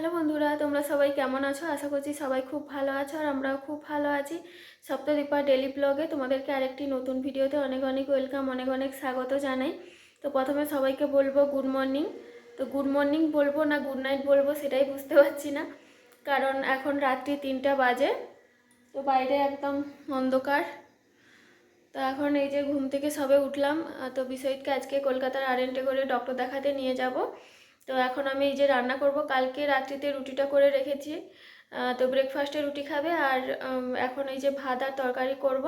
Hello বন্ধুরা, তোমরা সবাই কেমন আছো? আশা করছি সবাই খুব ভালো আছো আর আমরাও খুব ভালো আছি। সপ্তদীপা ডেলি ব্লগে তোমাদেরকে আরেকটি নতুন ভিডিওতে অনেক অনেক ওয়েলকাম অনেক অনেক স্বাগত জানাই। তো প্রথমে সবাইকে বলব গুড মর্নিং তো গুড মর্নিং বলব না গুড নাইট বলব সেটাই বুঝতে পারছি না। কারণ এখন রাত্রি তিনটা বাজে, তো বাইরে একদম অন্ধকার। তো এখন এই যে ঘুম থেকে সবে উঠলাম, তো বিশ্বজিৎকে আজকে কলকাতার আরেন্টে করে ডক্টর দেখাতে নিয়ে যাব। তো এখন আমি এই যে রান্না করব, কালকে রাত্রিতে রুটিটা করে রেখেছি। তো ব্রেকফাস্টে রুটি খাবে আর এখন এই যে ভাত আর তরকারি করব।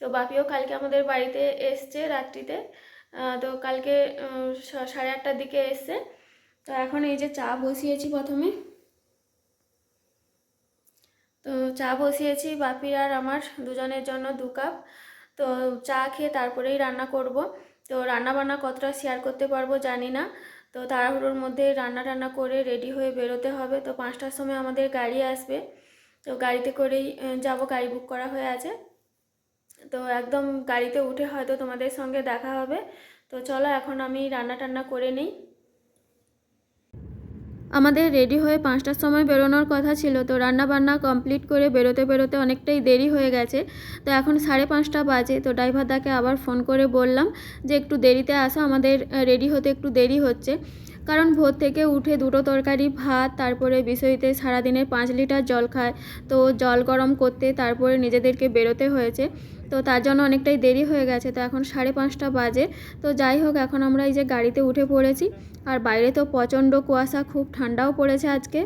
তো বাপিও কালকে আমাদের বাড়িতে এসছে রাত্রিতে। তো কালকে সাড়ে আটটার দিকে এসছে। তো এখন এই যে চা বসিয়েছি প্রথমে। তো চা বসিয়েছি বাপির আর আমার দুজনের জন্য দু কাপ। তো চা খেয়ে তারপরেই রান্না করব। তো রান্না বান্না কতটা শেয়ার করতে পারব জানি না। তো তাড়াহুড়োর মধ্যে রান্না টান্না করে রেডি হয়ে বেরোতে হবে। তো পাঁচটার সময় আমাদের গাড়ি আসবে। তো গাড়িতে করেই যাব, গাড়ি বুক করা হয়ে আছে। তো একদম গাড়িতে উঠে হয়তো তোমাদের সঙ্গে দেখা হবে। তো চলো এখন আমি রান্না টান্না করে নিই। আমাদের রেডি হয়ে পাঁচটার সময় বেরোনোর কথা ছিল, তো রান্না বান্না কমপ্লিট করে বেরোতে বেরোতে অনেকটাই দেরি হয়ে গেছে। তো এখন সাড়ে পাঁচটা বাজে, তো ড্রাইভারদাকে আবার ফোন করে বললাম যে, একটু দেরিতে আসো, আমাদের রেডি হতে একটু দেরি হচ্ছে। কারণ ভোর থেকে উঠে দুটো তরকারি, ভাত, তারপরে বিষয়তে সারাদিনের পাঁচ লিটার জল খায়। তো জল গরম করতে তারপরে নিজেদেরকে বেরোতে হয়েছে। তো তার জন্য অনেকটাই দেরি হয়ে গেছে, তো এখন সাড়ে পাঁচটা বাজে। তো যাই হোক, এখন আমরা এই যে গাড়িতে উঠে পড়েছি আর বাইরে তো প্রচণ্ড কুয়াশা, খুব ঠান্ডাও পড়েছে আজকে।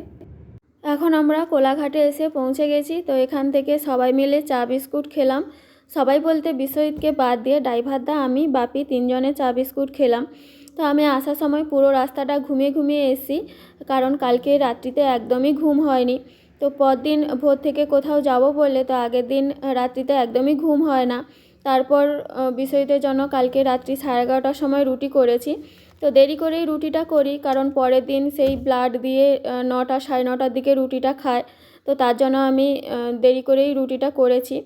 এখন আমরা কোলাঘাটে এসে পৌঁছে গেছি, তো এখান থেকে সবাই মিলে চা বিস্কুট খেলাম। সবাই বলতে বিশ্বজিৎকে বাদ দিয়ে ড্রাইভারদা আমি, বাপি তিনজনে চা বিস্কুট খেলাম। তো আমি আসার সময় পুরো রাস্তাটা ঘুমিয়ে ঘুমিয়ে এসেছি, কারণ কালকে রাত্রিতে একদমই ঘুম হয়নি। তো পরদিন ভোর থেকে কোথাও যাব বললে তো আগের দিন রাত্রিতে একদমই ঘুম হয় না। তারপর বিষয়দের জন্য কালকে রাত্রি সাড়ে এগারোটার সময় রুটি করেছি। তো দেরি করেই রুটিটা করি, কারণ পরের দিন সেই ব্লাড দিয়ে নটা সাড়ে নটার দিকে রুটিটা খায়। তো তার জন্য আমি দেরি করেই রুটিটা করেছি।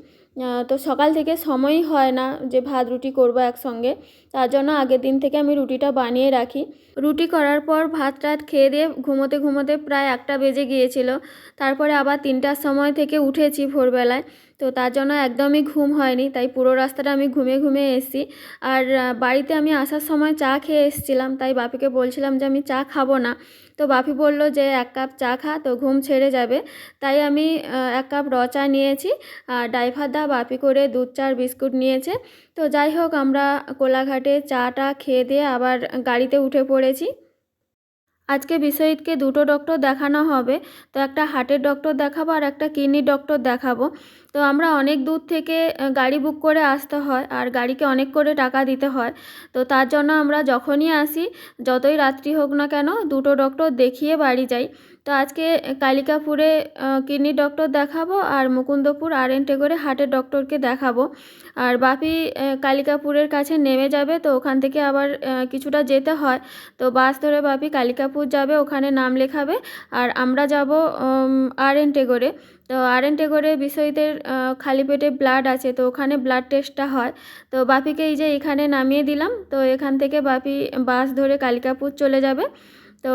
তো সকাল থেকে সময়ই হয় না যে ভাত রুটি করব একসঙ্গে। তার জন্য আগের দিন থেকে আমি রুটিটা বানিয়ে রাখি। রুটি করার পর ভাত টাত খেয়ে দিয়ে ঘুমোতে ঘুমোতে প্রায় একটা বেজে গিয়েছিল। তারপরে আবার তিনটার সময় থেকে উঠেছি ভোরবেলায়। তো তার জন্য একদমই ঘুম হয়নি। তাই পুরো রাস্তাটা আমি ঘুমে ঘুমে এসেছি। আর বাড়িতে আমি আসার সময় চা খেয়ে এসেছিলাম। তাই বাপিকে বলছিলাম যে আমি চা খাব না। তো বাপি বলল যে, এক কাপ চা খা, তো ঘুম ছেড়ে যাবে। তাই আমি এক কাপ র চা নিয়েছি। আর ড্রাইভার দা বাপি করে দুধ চার বিস্কুট নিয়েছে। তো যাই হোক, আমরা কোলাঘাটে চাটা খেয়ে দিয়ে আবার গাড়িতে উঠে পড়েছি। আজকে বিশ্বজিৎকে দুটো ডক্টর দেখানো হবে, তো একটা হার্টের ডক্টর দেখাবো আর একটা কিডনির ডক্টর দেখাবো। তো আমরা অনেক দূর থেকে গাড়ি বুক করে আসতে হয় আর গাড়িকে অনেক করে টাকা দিতে হয়। তো তার জন্য আমরা যখনই আসি, যতই রাত্রি হোক না কেন, দুটো ডক্টর দেখিয়ে বাড়ি যাই। তো আজকে কালিকাপুরে কিডনির ডক্টর দেখাবো আর মুকুন্দপুর আর এনটে করে হার্টের ডক্টরকে দেখাবো। আর বাপি কালিকাপুরের কাছে নেমে যাবে তো ওখান থেকে আবার কিছুটা যেতে হয়। তো বাস ধরে বাপি কালিকাপুর যাবে, ওখানে নাম লেখাবে। আর আমরা যাব আর এন টেগোরে তো আর এন টেগোরে বিষয়দের খালি পেটে ব্লাড আছে তো ওখানে ব্লাড টেস্টটা হয়। তো বাপিকে এই যে এখানে নামিয়ে দিলাম। তো এখান থেকে বাপি বাস ধরে কালিকাপুর চলে যাবে। তো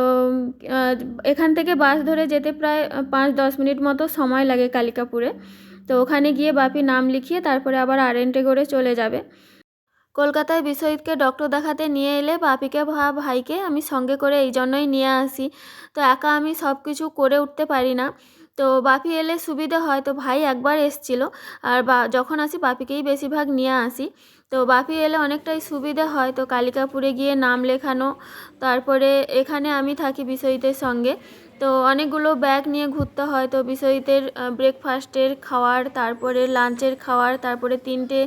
এখান থেকে বাস ধরে যেতে প্রায় পাঁচ দশ মিনিট মতো সময় লাগে কালিকাপুরে। তো ওখানে গিয়ে বাপি নাম লিখিয়ে তারপরে আবার আর এন করে চলে যাবে। কলকাতায় বিশ্বজিৎকে ডক্টর দেখাতে নিয়ে এলে বাপিকে ভা ভাইকে আমি সঙ্গে করে এই জন্যই নিয়ে আসি। তো একা আমি সব কিছু করে উঠতে পারি না। তো বাপি এলে সুবিধে হয়। তো ভাই একবার এসছিল। আর বা, যখন আসি বাপিকেই বেশিরভাগ নিয়ে আসি। তো বাপি এলে অনেকটাই সুবিধে হয়। তো কালিকাপুরে গিয়ে নাম লেখানো, তারপরে এখানে আমি থাকি বিশ্বজিতের সঙ্গে। তো অনেকগুলো ব্যাগ নিয়ে ঘুরতে হয়। তো বিশ্বজিতের ব্রেকফাস্টের খাওয়ার, তারপরে লাঞ্চের খাওয়ার, তারপরে তিনটে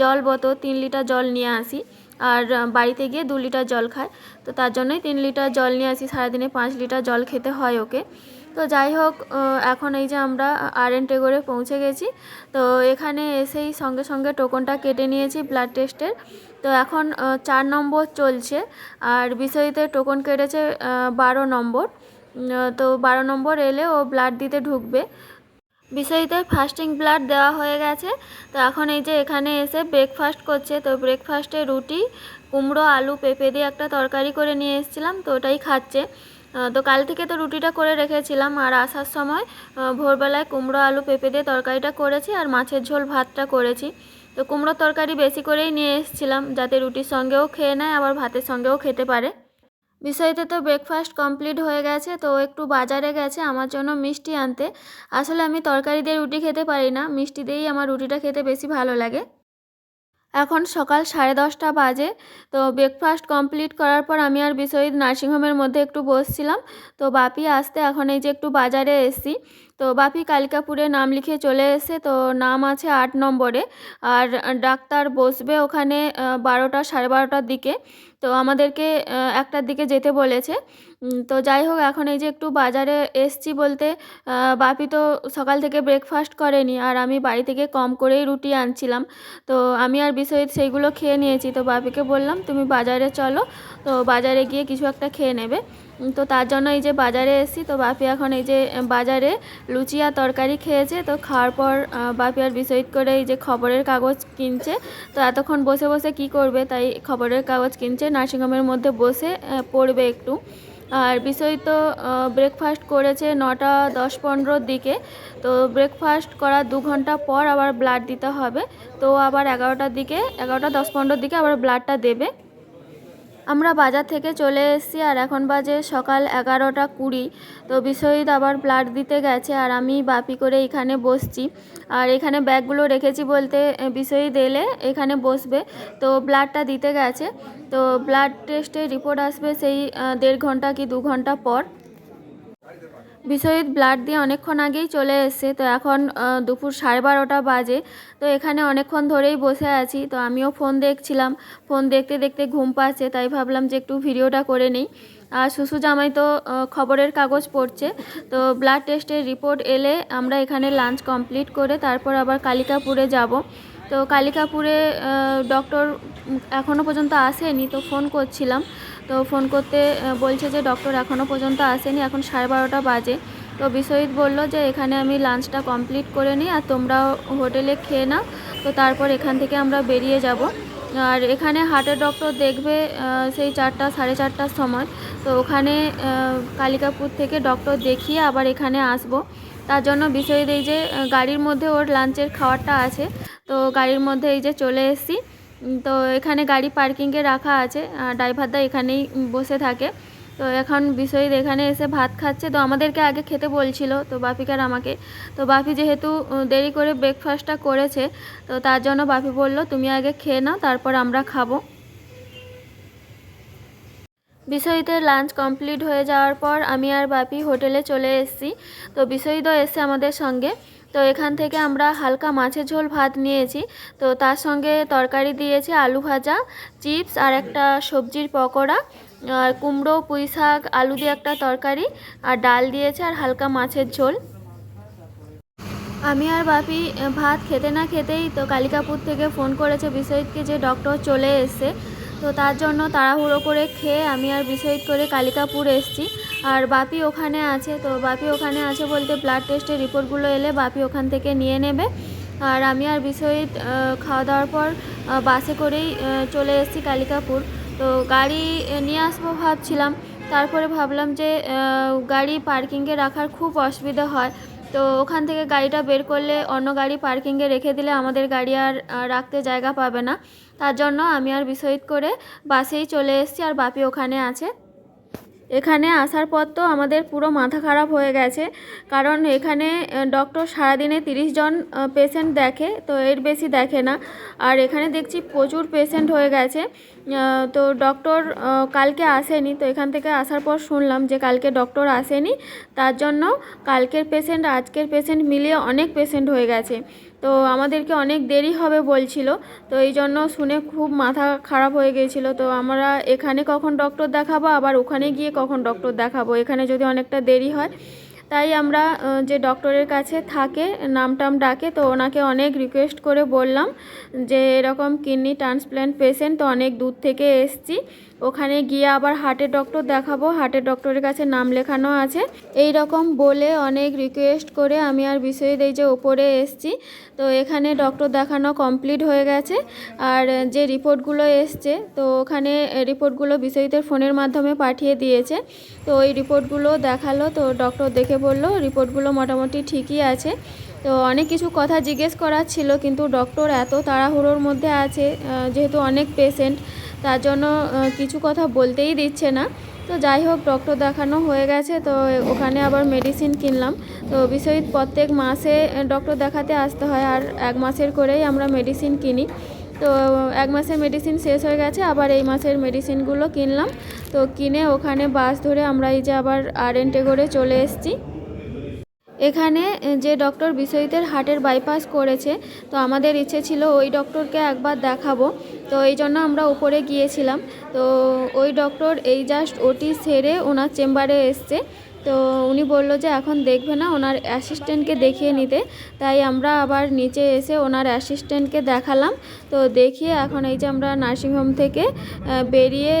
জল বোতল, তিন লিটার জল নিয়ে আসি। আর বাড়িতে গিয়ে দু লিটার জল খায় তো তার জন্যই তিন লিটার জল নিয়ে আসি। সারাদিনে পাঁচ লিটার জল খেতে হয় ওকে। তো যাই হোক এখন এই যে আমরা আর এন টেগোরে পৌঁছে গেছি। তো এখানে এসেই সঙ্গে সঙ্গে টোকনটা কেটে নিয়েছি ব্লাড টেস্টের তো এখন চার নম্বর চলছে আর বিষয়তে টোকন কেটেছে বারো নম্বর। তো বারো নম্বর এলে ও ব্লাড দিতে ঢুকবে। বিষয়তে ফাস্টিং ব্লাড দেওয়া হয়ে গেছে। তো এখন এই যে এখানে এসে ব্রেকফাস্ট করছে। তো ব্রেকফাস্টে রুটি, কুমড়ো, আলু, পেঁপে দিয়ে একটা তরকারি করে নিয়ে এসেছিলাম। তো ওটাই খাচ্ছে। তো কাল থেকে তো রুটিটা করে রেখেছিলাম, আর আসার সময় ভোরবেলায় কুমড়ো, আলু, পেঁপে দিয়ে তরকারিটা করেছি, আর মাছের ঝোল ভাতটা করেছি। তো কুমড়োর তরকারি বেশি করেই নিয়ে এসেছিলাম, যাতে রুটির সঙ্গেও খেয়ে নেয়, আবার ভাতের সঙ্গেও খেতে পারে। বিষয়তে তো ব্রেকফাস্ট কমপ্লিট হয়ে গেছে, তো একটু বাজারে গেছে, আমার জন্য মিষ্টি আনতে। আসলে আমি তরকারি দিয়ে রুটি খেতে পারি না, মিষ্টি দিয়েই আমার রুটিটা খেতে বেশি ভালো লাগে। এখন সকাল সাড়ে দশটা বাজে। তো ব্রেকফাস্ট কমপ্লিট করার পর আমি আর বিশ্বজিৎ নার্সিংহোমের মধ্যে একটু বসছিলাম। তো বাপি আসতে এখন এই যে একটু বাজারে এসছি। তো বাপি কালিকাপুরে নাম লিখে চলে এসে তো নাম আছে আট নম্বরে। আর ডাক্তার বসবে ওখানে বারোটা, সাড়ে বারোটার দিকে। তো আমাদেরকে একটার দিকে যেতে বলেছে। তো যাই হোক, এখন এই যে একটু বাজারে এসছি বলতে বাপি তো সকাল থেকে ব্রেকফাস্ট করেনি, আর আমি বাড়ি থেকে কম করেই রুটি আনছিলাম। তো আমি আর বিশ্বজিৎ সেইগুলো খেয়ে নিয়েছি। তো বাপিকে বললাম, তুমি বাজারে চলো। তো বাজারে গিয়ে কিছু একটা খেয়ে নেবে। তো তার জন্য এই যে বাজারে এসেছি, তো বাপি এখন এই যে বাজারে লুচি আর তরকারি খেয়েছে, তো খাওয়ার পর বাপি আর বিশ্বজিৎ করে এই যে খবরের কাগজ কিনছে, তো এতক্ষণ বসে বসে কি করবে? তাই খবরের কাগজ কিনছে, নার্সিংহোমের মধ্যে বসে পড়বে একটু। আর বিষয় তো ব্রেকফাস্ট করেছে নটা দশ পনেরোর দিকে, তো ব্রেকফাস্ট করার দু ঘণ্টা পর আবার ব্লাড দিতে হবে, তো আবার এগারোটার দিকে, এগারোটা দশ পনেরোর দিকে আবার ব্লাডটা দেবে। আমরা বাজার থেকে চলে এসেছি আর এখন বাজে সকাল এগারোটা কুড়ি। তো বিশ্বজিৎ আবার ব্লাড দিতে গেছে আর আমি বাপি করে এখানে বসছি। আর এখানে ব্যাগগুলো রেখেছি বলতে বিশ্বজিৎ এলে এখানে বসবে। তো ব্লাডটা দিতে গেছে। তো ব্লাড টেস্টের রিপোর্ট আসবে সেই দেড় ঘণ্টা কি দু ঘণ্টা পর। বিশ্বজিৎ ব্লাড দিয়ে অনেকক্ষণ আগেই চলে এসছে। তো এখন দুপুর সাড়ে বারোটা বাজে। তো এখানে অনেকক্ষণ ধরেই বসে আছি। তো আমিও ফোন দেখছিলাম। ফোন দেখতে দেখতে ঘুম পাচ্ছে, তাই ভাবলাম যে একটু ভিডিওটা করে নিই। আর শুশু জামাই তো খবরের কাগজ পড়ছে। তো ব্লাড টেস্টের রিপোর্ট এলে আমরা এখানে লাঞ্চ কমপ্লিট করে তারপর আবার কালিকাপুরে যাব। তো কালিকাপুরে ডক্টর এখনও পর্যন্ত আসেনি, তো ফোন করছিলাম। তো ফোন করতে বলছে যে ডক্টর এখনও পর্যন্ত আসেনি, এখন সাড়ে বারোটা বাজে। তো বিশ্বজিৎ বলল যে এখানে আমি লাঞ্চটা কমপ্লিট করে নিই আর তোমরাও হোটেলে খেয়ে নাও। তো তারপর এখান থেকে আমরা বেরিয়ে যাব। আর এখানে হার্টের ডক্টর দেখবে সেই চারটা, সাড়ে চারটার সময়। তো ওখানে কালিকাপুর থেকে ডক্টর দেখিয়ে আবার এখানে আসব। তার জন্য বিশ্বজিৎ এই যে গাড়ির মধ্যে ওর লাঞ্চের খাবারটা আছে। তো গাড়ির মধ্যে এই যে চলে এসেছি। তো এখানে গাড়ি পার্কিংয়ে রাখা আছে ড্রাইভারদা এখানেই বসে থাকে। তো এখন বিষয়িত এখানে এসে ভাত খাচ্ছে। তো আমাদেরকে আগে খেতে বলছিল, তো বাপিকার আমাকে। তো বাপি যেহেতু দেরি করে ব্রেকফাস্টটা করেছে, তো তার জন্য বাপি বলল, তুমি আগে খেয়ে নাও, তারপর আমরা খাব। বিশ্বজিতে লাঞ্চ কমপ্লিট হয়ে যাওয়ার পর আমি আর বাপি হোটেলে চলে এসেছি। তো বিশ্বজিৎও এসছে আমাদের সঙ্গে। তো এখান থেকে আমরা হালকা মাছের ঝোল ভাত নিয়েছি। তো তার সঙ্গে তরকারি দিয়েছে আলু ভাজা, চিপস আর একটা সবজির পকোড়া, আর কুমড়ো, পুঁই শাক, আলু দিয়ে একটা তরকারি, আর ডাল দিয়েছে আর হালকা মাছের ঝোল। আমি আর বাপি ভাত খেতে না খেতেই তো কালিকাপুর থেকে ফোন করেছে বিশ্বজিৎকে যে ডক্টর চলে এসছে। তো তার জন্য তাড়াহুড়ো করে খেয়ে আমি আর বিশ্বজিৎ করে কালিকাপুর এসছি। আর বাপি ওখানে আছে তো বাপি ওখানে আছে বলতে ব্লাড টেস্টের রিপোর্টগুলো এলে বাপি ওখান থেকে নিয়ে নেবে। আর আমি আর আহ, খাওয়া দাওয়ার পর বাসে করেই চলে এসেছি কালিকাপুর। তো গাড়ি নিয়ে আসব ভাবছিলাম তারপরে ভাবলাম যে গাড়ি পার্কিংয়ে রাখার খুব অসুবিধা হয়। তো ওখান থেকে গাড়িটা বের করলে অন্য গাড়ি পার্কিংয়ে রেখে দিলে আমাদের গাড়ি আর রাখতে জায়গা পাবে না। তার জন্য আমি আর বিশ্বজিৎ করে বাসেই চলে এসেছি আর বাপি ওখানে আছে। এখানে আসার পর তো আমাদের পুরো মাথা খারাপ হয়ে গেছে। কারণ এখানে ডক্টর সারাদিনে তিরিশ জন পেশেন্ট দেখে, তো এর বেশি দেখে না। আর এখানে দেখছি প্রচুর পেশেন্ট হয়ে গেছে। তো ডক্টর কালকে আসেনি, তো এখান থেকে আসার পর শুনলাম যে কালকে ডক্টর আসেনি। তার জন্য কালকের পেশেন্ট আজকের পেশেন্ট মিলিয়ে অনেক পেশেন্ট হয়ে গেছে। তো আমাদেরকে অনেক দেরি হবে বলছিল, তো এই জন্য শুনে খুব মাথা খারাপ হয়ে গিয়েছিল তো আমরা এখানে কখন ডক্টর দেখাবো, আবার ওখানে গিয়ে কখন ডক্টর দেখাবো? এখানে যদি অনেকটা দেরি হয়, তাই আমরা যে ডক্টরের কাছে থাকে নাম টাম ডাকে, তো ওনাকে অনেক রিকোয়েস্ট করে বললাম যে, এরকম কিডনি ট্রান্সপ্ল্যান্ট পেশেন্ট তো অনেক দূর থেকে এসছি। ওখানে গিয়ে আবার হার্টের ডক্টর দেখাবো। হার্টের ডক্টরের কাছে নাম লেখানো আছে। এই রকম বলে অনেক রিকোয়েস্ট করে আমি আর বিষয়ে এই যে ওপরে এসছি। তো এখানে ডক্টর দেখানো কমপ্লিট হয়ে গেছে। আর যে রিপোর্টগুলো এসছে, তো ওখানে রিপোর্টগুলো বিষয়ীদের ফোনের মাধ্যমে পাঠিয়ে দিয়েছে। তো ওই রিপোর্টগুলো দেখাল, তো ডক্টর দেখে বলল, রিপোর্টগুলো মোটামুটি ঠিকই আছে। তো অনেক কিছু কথা জিজ্ঞেস করার ছিল, কিন্তু ডক্টর এত তাড়াহুড়োর মধ্যে আছে যেহেতু অনেক পেশেন্ট তার জন্য কিছু কথা বলতেই দিচ্ছে না। তো যাই হোক ডক্টর দেখানো হয়ে গেছে, তো ওখানে আবার মেডিসিন কিনলাম। তো বিষয় প্রত্যেক মাসে ডক্টর দেখাতে আসতে হয়, আর এক মাসের করেই আমরা মেডিসিন কিনি। তো এক মাসের মেডিসিন শেষ হয়ে গেছে, আবার এই মাসের মেডিসিনগুলো কিনলাম। তো কিনে ওখানে বাস ধরে আমরা এই যে আবার আর করে চলে এসেছি। এখানে যে ডক্টর বিশ্বজিতের হার্টের বাইপাস করেছে, তো আমাদের ইচ্ছে ছিল ওই ডক্টরকে একবার দেখাবো। তো এই জন্য আমরা উপরে গিয়েছিলাম। তো ওই ডক্টর এই জাস্ট ওটি সেরে ওনার চেম্বারে এসছে। তো উনি বলল যে এখন দেখবে না, ওনার অ্যাসিস্ট্যান্টকে দেখিয়ে নিতে। তাই আমরা আবার নিচে এসে ওনার অ্যাসিস্ট্যান্টকে দেখালাম। তো দেখিয়ে এখন এই যে আমরা নার্সিংহোম থেকে বেরিয়ে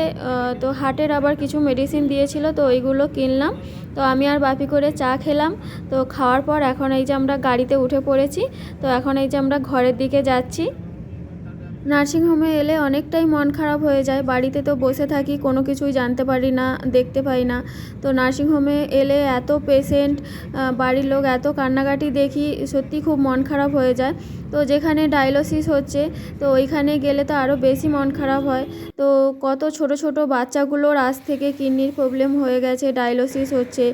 তো হার্টের আবার কিছু মেডিসিন দিয়েছিল, তো ওইগুলো কিনলাম। তো আমি আর বাপি করে চা খেলাম। তো খাওয়ার পর এখন এই যে আমরা গাড়িতে উঠে পড়েছি। তো এখন এই যে আমরা ঘরের দিকে যাচ্ছি। নার্সিংহোমে এলে অনেকটাই মন খারাপ হয়ে যায়। বাড়িতে তো বসে থাকি, কোনো কিছুই জানতে পারি না, দেখতে পাই না। তো নার্সিংহোমে এলে এত পেশেন্ট বাড়ির লোক, এত কান্নাকাটি দেখি, সত্যি খুব মন খারাপ হয়ে যায়। তো যেখানে ডায়ালিসিস হচ্ছে, তো ওইখানে গেলে তো আরও বেশি মন খারাপ হয়। তো কত ছোট ছোট বাচ্চাগুলোর আজ থেকে কিডনির প্রবলেম হয়ে গেছে ডায়ালিসিস হচ্ছে।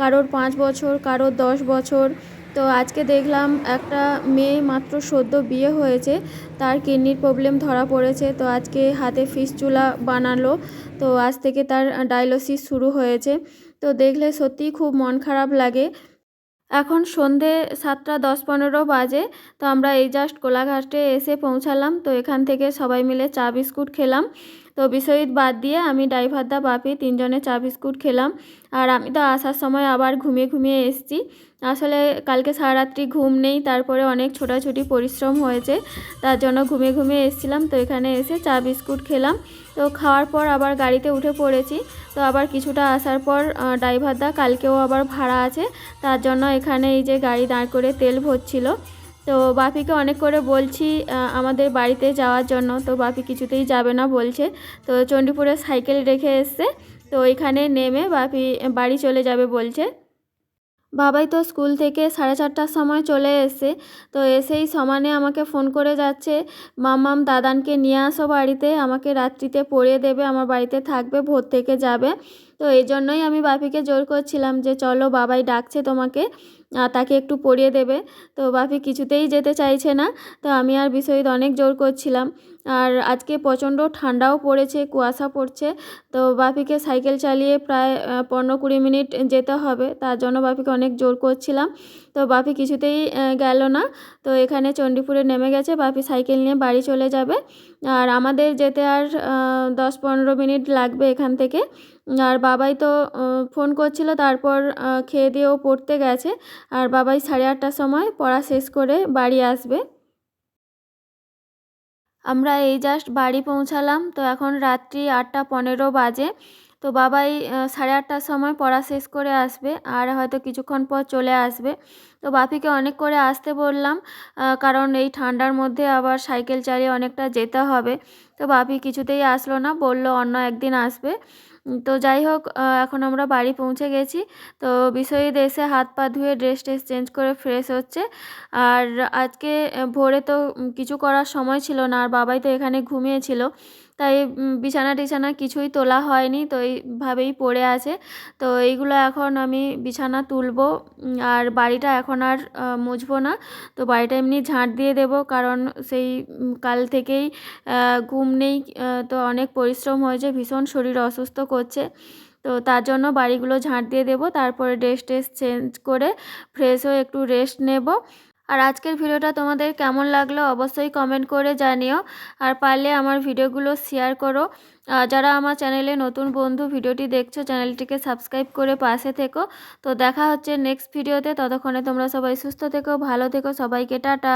কারোর পাঁচ বছর, কারোর দশ বছর। তো আজকে দেখলাম একটা মেয়ে মাত্র সদ্য বিয়ে হয়েছে, তার কিডনির প্রবলেম ধরা পড়েছে, তো আজকে হাতে ফিসচুলা বানালো, তো আজ থেকে তার ডায়ালিসিস শুরু হয়েছে। তো দেখলে সত্যিই খুব মন খারাপ লাগে। এখন সন্ধে সাতটা দশ পনেরো বাজে, তো আমরা এই জাস্ট কোলাঘাটে এসে পৌঁছালাম। তো এখান থেকে সবাই মিলে চা বিস্কুট খেলাম। তো বিশ্বজিৎ বাদ দিয়ে আমি ড্রাইভারদা বাপি তিনজনে চা বিস্কুট খেলাম। আর আমি তো আসার সময় আবার ঘুমিয়ে ঘুমিয়ে এসেছি। আসলে কালকে সারারাত্রি ঘুম নেই, তারপরে অনেক ছোটাছুটি পরিশ্রম হয়েছে, তার জন্য ঘুমিয়ে ঘুমিয়ে এসেছিলাম। তো এখানে এসে চা বিস্কুট খেলাম। তো খাওয়ার পর আবার গাড়িতে উঠে পড়েছি। তো আবার কিছুটা আসার পর ড্রাইভারদা কালকেও আবার ভাড়া আছে। তার জন্য এখানে এই যে গাড়ি দাঁড় করে তেল ভরছিল। তো বাপিকে অনেক করে বলছি আমাদের বাড়িতে যাওয়ার জন্য। তো বাপি কিছুতেই যাবে না বলছে। তো চণ্ডীপুরে সাইকেল রেখে এসছে। তো ওইখানে নেমে বাপি বাড়ি চলে যাবে বলছে। বাবাই তো স্কুল থেকে সাড়ে চারটার সময় চলে এসে, তো এসেই সমানে আমাকে ফোন করে যাচ্ছে মামাম দাদানকে নিয়ে আসো বাড়িতে, আমাকে রাত্রিতে পড়িয়ে দেবে, আমার বাড়িতে থাকবে, ভোর থেকে যাবে। তো এই জন্যই আমি বাপিকে জোর করছিলাম যে, চলো বাবাই ডাকছে তোমাকে তাকে একটু পড়িয়ে দেবে। তো বাপি কিছুতেই যেতে চাইছে না, তো আমি আর বিষয়িত অনেক জোর করছিলাম। আর আজকে প্রচণ্ড ঠান্ডাও পড়েছে, কুয়াশা পড়ছে, তো বাপিকে সাইকেল চালিয়ে প্রায় পনেরো কুড়ি মিনিট যেতে হবে, তার জন্য বাপিকে অনেক জোর করছিলাম। তো বাপি কিছুতেই গেল না, তো এখানে চণ্ডীপুরে নেমে গেছে, বাপি সাইকেল নিয়ে বাড়ি চলে যাবে। আর আমাদের যেতে আর দশ পনেরো মিনিট লাগবে এখান থেকে। আর বাবাই তো ফোন করছিল, তারপর খেয়ে খেয়ে দিয়েও পড়তে গেছে। আর বাবাই সাড়ে আটটার সময় পড়া শেষ করে বাড়ি আসবে। আমরা এই জাস্ট বাড়ি পৌঁছালাম। তো এখন রাত্রি আটটা পনেরো বাজে। তো বাবাই সাড়ে আটটার সময় পড়া শেষ করে আসবে আর হয়তো কিছুক্ষণ পর চলে আসবে। তো বাপিকে অনেক করে আসতে বললাম কারণ এই ঠান্ডার মধ্যে আবার সাইকেল চালিয়ে অনেকটা যেতে হবে। তো বাপি কিছুতেই আসলো না, বলল অন্য একদিন আসবে। তো যাই হোক এখন আমরা বাড়ি পৌঁছে গেছি। তো বিশ্বজিৎ এসে হাত পা ধুয়ে ড্রেস ট্রেস চেঞ্জ করে ফ্রেশ হচ্ছে। আর আজকে ভোরে তো কিছু করার সময় ছিল না, আর বাবাই তো এখানে ঘুমিয়েছিল তাই বিছানা টিছানা কিছুই তোলা হয়নি, তো এইভাবেই পড়ে আছে। তো এইগুলো এখন আমি বিছানা তুলবো আর বাড়িটা এখন আর মুছবো না। তো বাড়িটা এমনি ঝাঁট দিয়ে দেবো, কারণ সেই কাল থেকেই ঘুম নেই তো অনেক পরিশ্রম হয়েছে, ভীষণ শরীর অসুস্থ করছে। তো তার জন্য বাড়িগুলো ঝাঁট দিয়ে দেবো, তারপরে ড্রেস ট্রেস চেঞ্জ করে, ফ্রেশ হয়ে একটু রেস্ট নেব। আর আজকের ভিডিওটা তোমাদের কেমন লাগল অবশ্যই কমেন্ট করে জানিও। আর পারলে আমার ভিডিওগুলো শেয়ার করো। যারা আমার চ্যানেলে নতুন বন্ধু ভিডিওটি দেখছ চ্যানেলটিকে সাবস্ক্রাইব করে পাশে থেকো। তো দেখা হচ্ছে নেক্সট ভিডিওতে ততক্ষণে তোমরা সবাই সুস্থ থেকো, ভালো থেকো। সবাইকে টাটা।